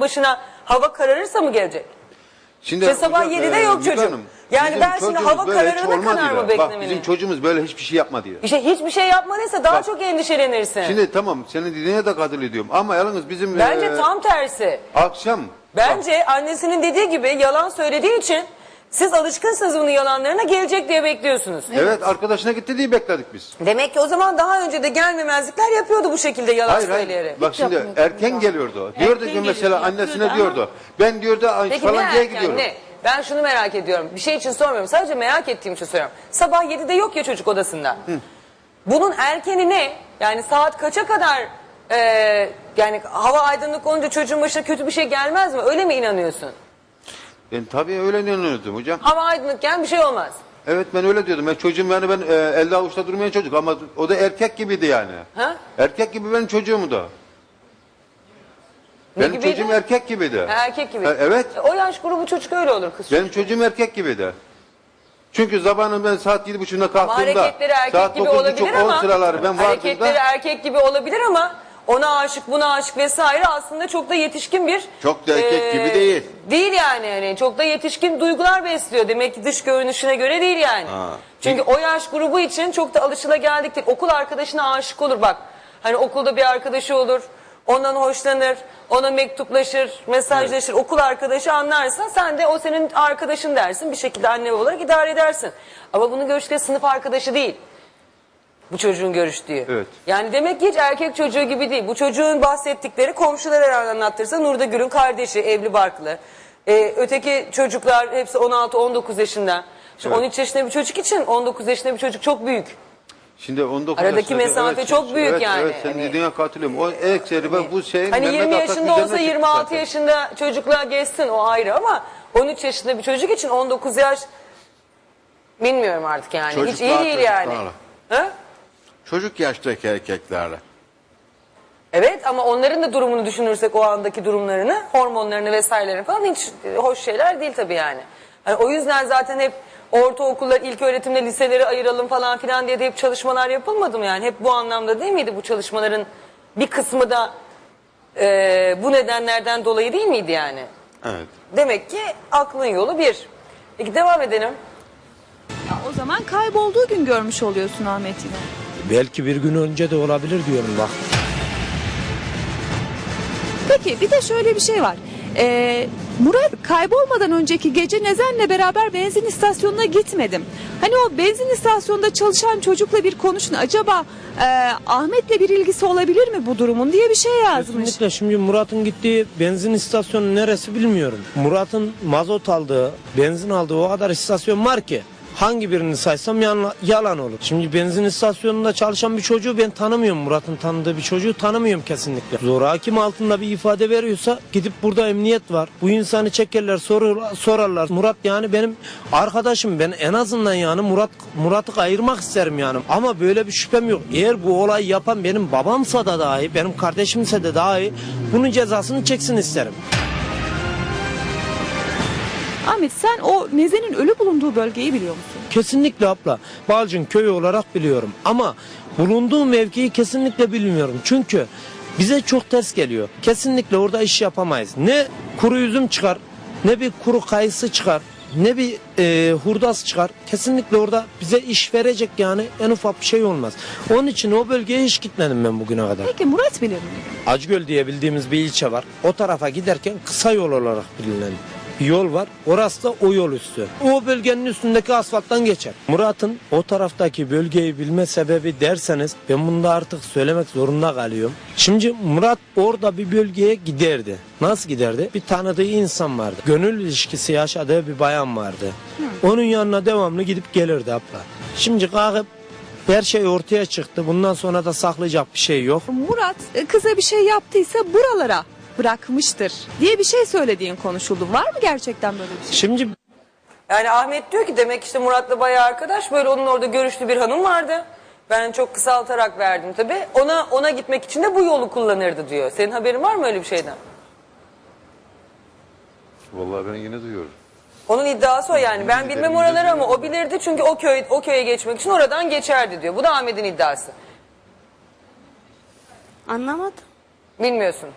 başına hava kararırsa mı gelecek? Şimdi Ve sabah hocam, 7'de e, yok Müge çocuk. Hanım, Yani bizim ben şimdi çocuğumuz hava böyle hiç kararına olmaz kadar diyor. mı Bak bizim çocuğumuz böyle hiçbir şey yapma diyor. İşte hiçbir şey yapmadıysa daha Bak, çok endişelenirsin. Şimdi tamam senin dediğine de katıl ediyorum ama yalnız bizim Bence e, tam tersi. akşam Bence annesinin dediği gibi yalan söylediği için siz alışkınsınız bunun yalanlarına gelecek diye bekliyorsunuz. evet arkadaşına gitti diye bekledik biz. Demek ki o zaman daha önce de gelmemezlikler yapıyordu bu şekilde yalan Hayır söyleyerek. hayır. Bak şimdi yapmıyordu erken geliyordu. Diyordu ki mesela yapıyordu annesine ama- diyordu. Ben diyordu Peki ne falancaya erken gidiyorum. ne? Ben şunu merak ediyorum. Bir şey için sormuyorum. Sadece merak ettiğim için soruyorum. Sabah 7'de yok ya çocuk odasında. Bunun erkeni ne? Yani saat kaça kadar e, yani hava aydınlık olunca çocuğun başına kötü bir şey gelmez mi? Öyle mi inanıyorsun? Ben tabii öyle inanıyordum hocam. Hava aydınlıkken bir şey olmaz. Evet ben öyle diyordum. Ben çocuğum yani ben e, elde avuçta durmayan çocuk ama o da erkek gibiydi yani. Ha? Erkek gibi benim çocuğum da. Ne Benim gibiydi? çocuğum erkek gibiydi. Ha, Erkek gibi. Ha, evet. E, O yaş grubu çocuk öyle olur kız. Benim çocuğum erkek gibiydi. Çünkü zamanın ben saat yedi Ama kalktığımda hareketleri erkek saat gibi dokuz olabilir buçuk on ama sıraları ben hareketleri vardığımda erkek gibi olabilir ama ona aşık buna aşık vesaire aslında çok da yetişkin bir Çok da erkek gibi değil. Değil yani hani çok da yetişkin duygular besliyor demek ki dış görünüşüne göre değil yani. Çünkü o yaş grubu için çok da alışılageldik değil. Okul arkadaşına aşık olur bak. Hani okulda bir arkadaşı olur. Ondan hoşlanır, ona mektuplaşır, mesajlaşır, okul arkadaşı anlarsın. Sen de o senin arkadaşın dersin. Bir şekilde anne olarak idare edersin. Ama bunu görüşte sınıf arkadaşı değil. Bu çocuğun görüştüğü. Evet. Yani demek ki hiç erkek çocuğu gibi değil. Bu çocuğun bahsettikleri komşular herhalde anlattırsa Nurda Gül'ün kardeşi evli barklı. Ee, öteki çocuklar hepsi 16-19 yaşında. Şimdi Evet. 13 yaşında bir çocuk için 19 yaşında bir çocuk çok büyük. Şimdi 19 Aradaki yaşındaki- mesafe çok büyük evet, yani. Evet sen Hani- dediğine katılıyorum. O ekseri ve bu şeyin Hani Mehmet 20 Atatürk yaşında üzerine olsa çıktı 26 zaten. yaşında çocukla geçsin o ayrı ama 13 yaşında bir çocuk için 19 yaş bilmiyorum artık yani. Hiç iyi Çocuklar değil yani. çocuklarla. Ha? Çocuk yaştaki erkeklerle. Evet ama onların da durumunu düşünürsek o andaki durumlarını, hormonlarını vesairelerini falan hiç e, hoş şeyler değil tabii yani. Hani o yüzden zaten hep ortaokullar, ilk öğretimde liseleri ayıralım falan filan diye de hep çalışmalar yapılmadı mı yani? Hep bu anlamda değil miydi bu çalışmaların bir kısmı da e, bu nedenlerden dolayı değil miydi yani? Evet. Demek ki aklın yolu bir. Peki devam edelim. O zaman kaybolduğu gün görmüş oluyorsun Ahmet yine. Belki bir gün önce de olabilir diyorum bak. Peki bir de şöyle bir şey var. Ee, Murat kaybolmadan önceki gece Nezen'le beraber benzin istasyonuna gitmedim. Hani o benzin istasyonunda çalışan çocukla bir konuşun. Acaba e, Ahmet'le bir ilgisi olabilir mi bu durumun diye bir şey yazmış. Kesinlikle şimdi Murat'ın gittiği benzin istasyonu neresi bilmiyorum. Murat'ın mazot aldığı, benzin aldığı o kadar istasyon var ki. Hangi birini saysam yalan olur. Şimdi benzin istasyonunda çalışan bir çocuğu ben tanımıyorum. Murat'ın tanıdığı bir çocuğu tanımıyorum kesinlikle. Zoraki altında bir ifade veriyorsa gidip burada emniyet var. Bu insanı çekerler sorarlar. Murat yani benim arkadaşım. Ben en azından yani Murat Murat'ı ayırmak isterim yani. Ama böyle bir şüphem yok. Eğer bu olayı yapan benim babamsa da dahi, benim kardeşimse de dahi bunun cezasını çeksin isterim. Ahmet sen o Nezen'in ölü bulunduğu bölgeyi biliyor musun? Kesinlikle abla. Balcın köyü olarak biliyorum. Ama bulunduğu mevkiyi kesinlikle bilmiyorum. Çünkü bize çok ters geliyor. Kesinlikle orada iş yapamayız. Ne kuru üzüm çıkar, ne bir kuru kayısı çıkar, ne bir e, hurdas çıkar. Kesinlikle orada bize iş verecek yani en ufak bir şey olmaz. Onun için o bölgeye hiç gitmedim ben bugüne kadar. Peki Murat bilir mi? Acgöl diye bildiğimiz bir ilçe var. O tarafa giderken kısa yol olarak bilinen yol var. Orası da o yol üstü. O bölgenin üstündeki asfalttan geçer. Murat'ın o taraftaki bölgeyi bilme sebebi derseniz ben bunu da artık söylemek zorunda kalıyorum. Şimdi Murat orada bir bölgeye giderdi. Nasıl giderdi? Bir tanıdığı insan vardı. Gönül ilişkisi yaşadığı bir bayan vardı. Onun yanına devamlı gidip gelirdi abla. Şimdi kalkıp her şey ortaya çıktı. Bundan sonra da saklayacak bir şey yok. Murat e, kıza bir şey yaptıysa buralara bırakmıştır diye bir şey söylediğin konuşuldu. Var mı gerçekten böyle bir şey? Şimdi Yani Ahmet diyor ki demek işte Murat'la bayağı arkadaş. Böyle onun orada görüşlü bir hanım vardı. Ben çok kısaltarak verdim tabii. Ona ona gitmek için de bu yolu kullanırdı diyor. Senin haberin var mı öyle bir şeyden? Vallahi ben yine duyuyorum. Onun iddiası o yani. Ben bilmem oraları ama o bilirdi çünkü o köy o köye geçmek için oradan geçerdi diyor. Bu da Ahmet'in iddiası. Anlamadım. Bilmiyorsun.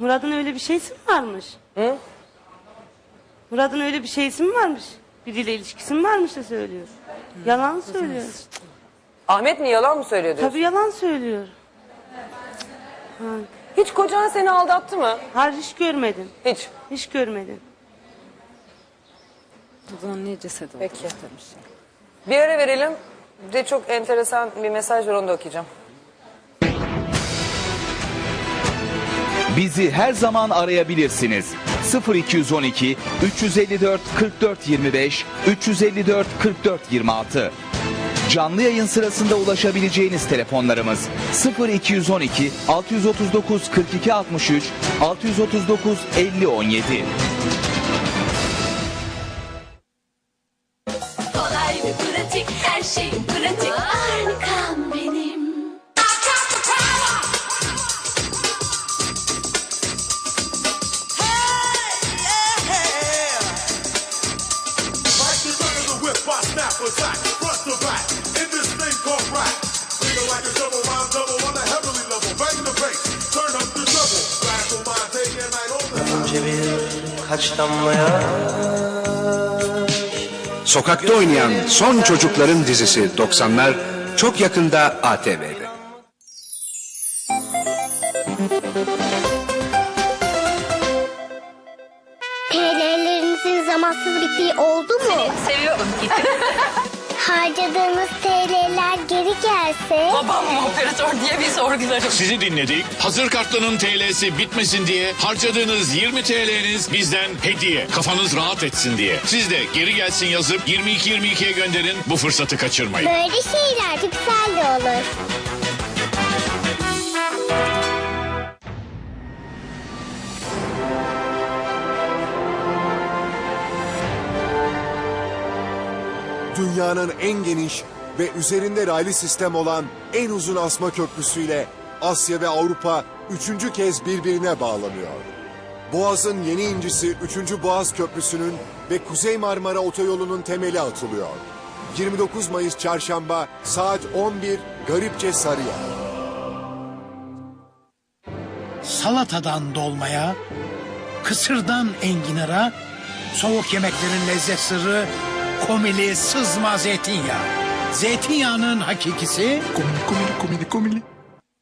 Murat'ın öyle bir şeysi mi varmış? Hı? Murat'ın öyle bir şeysi mi varmış? Biriyle ilişkisi mi varmış da söylüyor. Yalan söylüyor. Ahmet mi yalan mı söylüyor diyorsun? Tabii yalan söylüyor. Hiç kocan seni aldattı mı? Hayır hiç görmedim. Hiç. Hiç görmedim. O zaman niye ceset oldu? Peki. Bir ara verelim. Bir de çok enteresan bir mesaj var onu da okuyacağım. Bizi her zaman arayabilirsiniz. 0212 354 44 25 354 44 26. Canlı yayın sırasında ulaşabileceğiniz telefonlarımız 0212 639 42 63 639 50 17. I snap attack, front to back, in this thing called rap. Feel like a double rhyme double on a heavenly level. Bang the bass, turn up the treble. Flash on my take and night on the Önce bir kaç damlaya Sokakta oynayan son çocukların dizisi 90'lar çok yakında ATV'de. TL'lerinizin zamansız bittiği oldu mu? Seviyorum. Harcadığınız TL'ler geri gelse... Babam mı operatör diye bir sorgularım. Sizi dinledik. Hazır kartların TL'si bitmesin diye harcadığınız 20 TL'niz bizden hediye. Kafanız rahat etsin diye. Siz de geri gelsin yazıp 22-22'ye gönderin. Bu fırsatı kaçırmayın. Böyle şeyler güzel de olur. Dünyanın en geniş ve üzerinde raylı sistem olan en uzun asma köprüsüyle Asya ve Avrupa üçüncü kez birbirine bağlanıyor. Boğaz'ın yeni incisi 3. Boğaz Köprüsü'nün ve Kuzey Marmara Otoyolu'nun temeli atılıyor. 29 Mayıs Çarşamba saat 11 Garipçe Sarıyer. Salatadan dolmaya, kısırdan enginara, soğuk yemeklerin lezzet sırrı, komili sızma zeytinyağı. Zeytinyağının hakikisi... Komili, komili, komili, komili.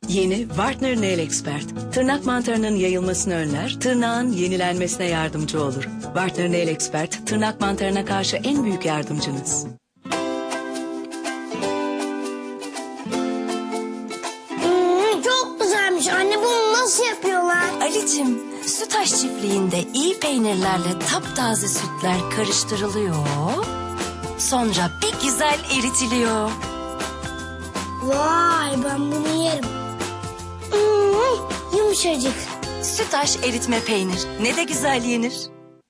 Yeni Wartner Nail Expert. Tırnak mantarının yayılmasını önler, tırnağın yenilenmesine yardımcı olur. Wartner Nail Expert, tırnak mantarına karşı en büyük yardımcınız. Hmm, çok güzelmiş. Anne bunu nasıl yapıyorlar? Alicim, Sütaş çiftliğinde iyi peynirlerle taptaze sütler karıştırılıyor. Sonra bir güzel eritiliyor. Vay ben bunu yerim. Hmm, yumuşacık. Sütaş eritme peynir. Ne de güzel yenir.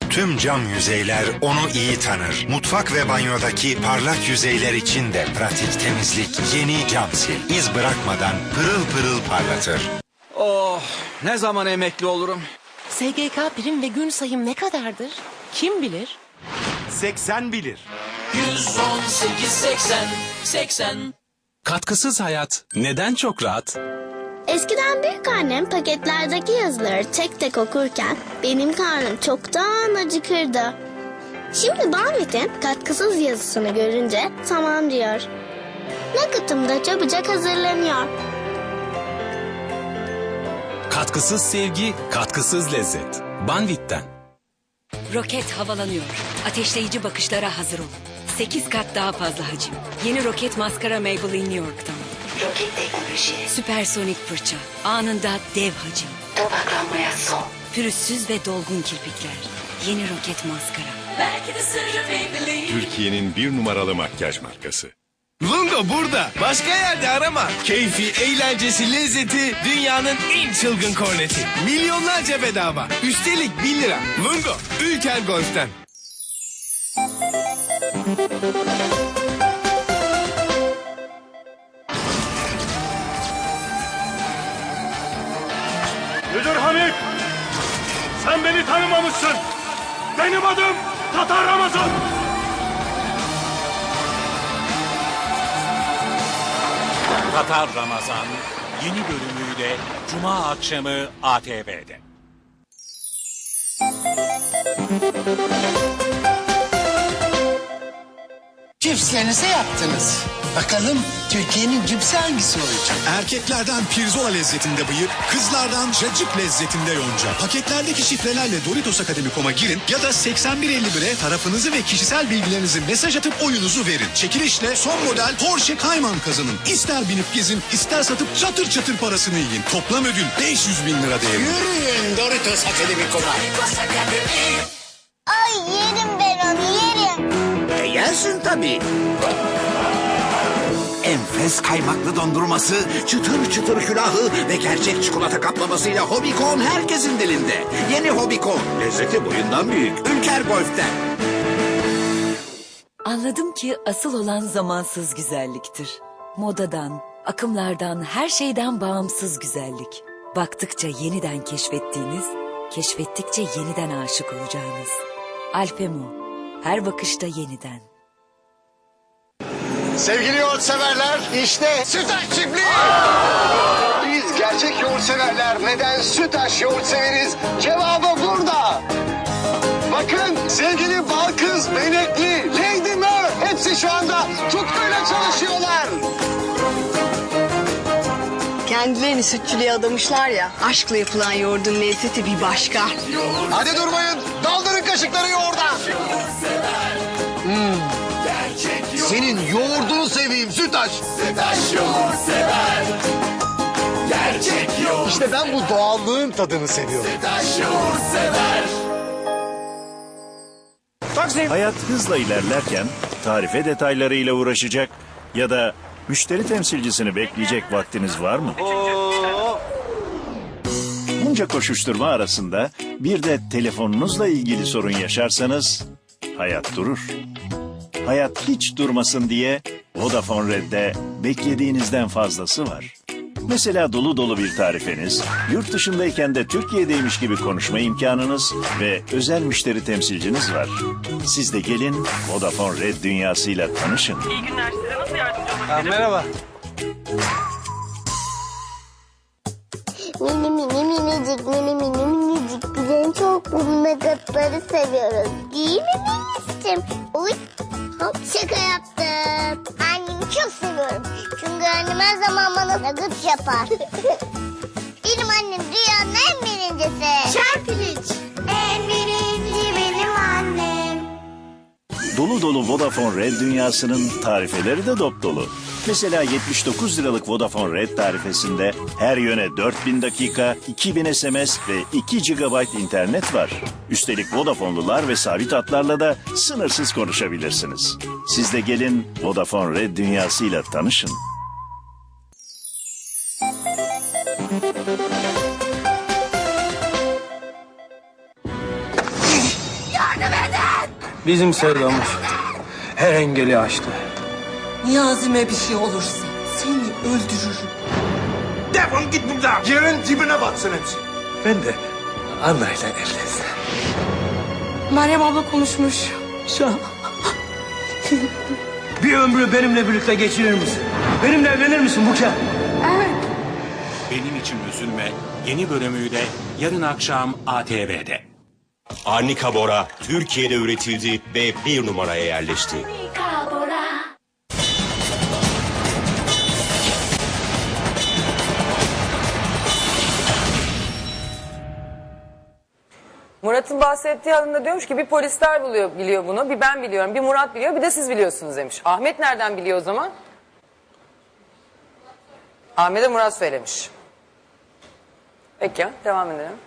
Tüm cam yüzeyler onu iyi tanır. Mutfak ve banyodaki parlak yüzeyler için de pratik temizlik yeni cam sil. İz bırakmadan pırıl pırıl parlatır. Oh ne zaman emekli olurum? SGK prim ve gün sayım ne kadardır? Kim bilir? 80 bilir. 118 80 80 Katkısız hayat neden çok rahat? Eskiden büyük annem paketlerdeki yazıları tek tek okurken benim karnım çoktan acıkırdı. Şimdi Banvit'in katkısız yazısını görünce tamam diyor. Nakıtım da çabucak hazırlanıyor. Katkısız sevgi, katkısız lezzet. Banvit'ten. Roket havalanıyor. Ateşleyici bakışlara hazır olun. 8 kat daha fazla hacim. Yeni roket maskara Maybelline New York'tan. Roket teknoloji. Süpersonik fırça. Anında dev hacim. Tabaklanmaya son. Pürüzsüz ve dolgun kirpikler. Yeni roket maskara. Belki de sırrı Maybelline. Türkiye'nin bir numaralı makyaj markası. Lungo burada. Başka yerde arama. Keyfi, eğlencesi, lezzeti dünyanın en çılgın korneti. Milyonlarca bedava. Üstelik 1 lira. Lungo, Ülker Golf'ten. Müdür Hamit! Sen beni tanımamışsın. Benim adım Tatar Ramazan. Tatar Ramazan yeni bölümüyle Cuma akşamı ATV'de. Cipslerinizi yaptınız. Bakalım Türkiye'nin cipsi hangisi olacak? Erkeklerden pirzola lezzetinde bıyık, kızlardan cacık lezzetinde yonca. Paketlerdeki şifrelerle Doritos Akademi.com'a girin ya da 8151'e tarafınızı ve kişisel bilgilerinizi mesaj atıp oyunuzu verin. Çekilişle son model Porsche Cayman kazanın. İster binip gezin, ister satıp çatır çatır parasını yiyin. Toplam ödül 500 bin lira değerinde. Yürüyün Doritos Akademi.com'a. Ay yerim ben onu yerim. Yersin tabii. Enfes kaymaklı dondurması, çıtır çıtır külahı ve gerçek çikolata kaplamasıyla Hobicon herkesin dilinde. Yeni Hobicon, lezzeti boyundan büyük. Ülker Golf'ten. Anladım ki asıl olan zamansız güzelliktir. Modadan, akımlardan, her şeyden bağımsız güzellik. Baktıkça yeniden keşfettiğiniz, keşfettikçe yeniden aşık olacağınız. Alfemo, her bakışta yeniden. Sevgili yoğurt severler, işte Sütaş çiftliği. Biz gerçek yoğurt severler neden Sütaş yoğurt severiz? Cevabı burada. Bakın sevgili Balkız, Benekli, Lady Mör hepsi şu anda tutkuyla çalışıyorlar. Kendilerini sütçülüğe adamışlar ya. Aşkla yapılan yoğurdun lezzeti bir başka. Hadi durmayın, daldırın kaşıkları yoğurda. Senin yoğurdunu seveyim Sütaş. Sütaş yoğurt sever. Gerçek yoğurt. İşte ben bu doğallığın tadını seviyorum. Sütaş yoğurt sever. Hayat hızla ilerlerken tarife detaylarıyla uğraşacak ya da müşteri temsilcisini bekleyecek vaktiniz var mı? Bunca koşuşturma arasında bir de telefonunuzla ilgili sorun yaşarsanız hayat durur. Hayat hiç durmasın diye Vodafone Red'de beklediğinizden fazlası var. Mesela dolu dolu bir tarifeniz, yurt dışındayken de Türkiye'deymiş gibi konuşma imkanınız ve özel müşteri temsilciniz var. Siz de gelin Vodafone Red dünyasıyla tanışın. İyi günler size nasıl yardımcı olabilirim? merhaba. Mini mini minicik mini mini minicik. Biz en çok bu seviyoruz. Değil mi minicim? Uy. Hop şaka yaptım. Annemi çok seviyorum. Çünkü annem her zaman bana nugget yapar. benim annem dünyanın en birincisi. Çarpiliç. En birinci benim annem. Dolu dolu Vodafone Red dünyasının tarifeleri de dop dolu. Mesela 79 liralık Vodafone Red tarifesinde her yöne 4000 dakika, 2000 SMS ve 2 GB internet var. Üstelik Vodafone'lular ve sabit hatlarla da sınırsız konuşabilirsiniz. Siz de gelin Vodafone Red dünyasıyla tanışın. Yardım edin. Bizim sevdamız her engeli aştı. Niyazime bir şey olursa seni öldürürüm. Defol git buradan. Yerin dibine batsın hepsi. Ben de Anlayla evlensem. Meryem abla konuşmuş. Şu Bir ömrü benimle birlikte geçirir misin? Benimle evlenir misin Buket? Evet. Benim için üzülme yeni bölümüyle yarın akşam ATV'de. Arnika Bora Türkiye'de üretildi ve bir numaraya yerleşti. Murat'ın bahsettiği halinde diyormuş ki bir polisler biliyor, biliyor bunu, bir ben biliyorum, bir Murat biliyor, bir de siz biliyorsunuz demiş. Ahmet nereden biliyor o zaman? Ahmet'e Murat söylemiş. Peki devam edelim.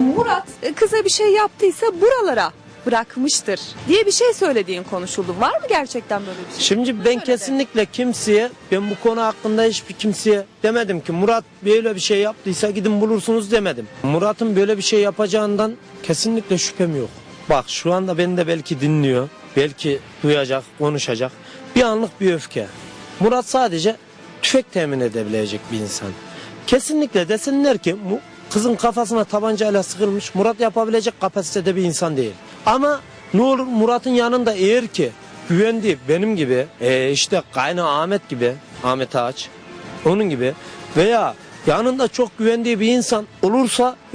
Murat e, kıza bir şey yaptıysa buralara bırakmıştır diye bir şey söylediğin konuşuldu. Var mı gerçekten böyle bir şey? Şimdi ben kesinlikle kimseye, ben bu konu hakkında hiçbir kimseye demedim ki Murat böyle bir şey yaptıysa gidin bulursunuz demedim. Murat'ın böyle bir şey yapacağından kesinlikle şüphem yok. Bak şu anda beni de belki dinliyor, belki duyacak, konuşacak. Bir anlık bir öfke. Murat sadece tüfek temin edebilecek bir insan. Kesinlikle desinler ki bu kızın kafasına tabancayla sıkılmış Murat yapabilecek kapasitede bir insan değil. Ama ne olur Murat'ın yanında eğer ki güvendiği benim gibi e, işte kaynağı Ahmet gibi Ahmet Ağaç onun gibi veya yanında çok güvendiği bir insan olursa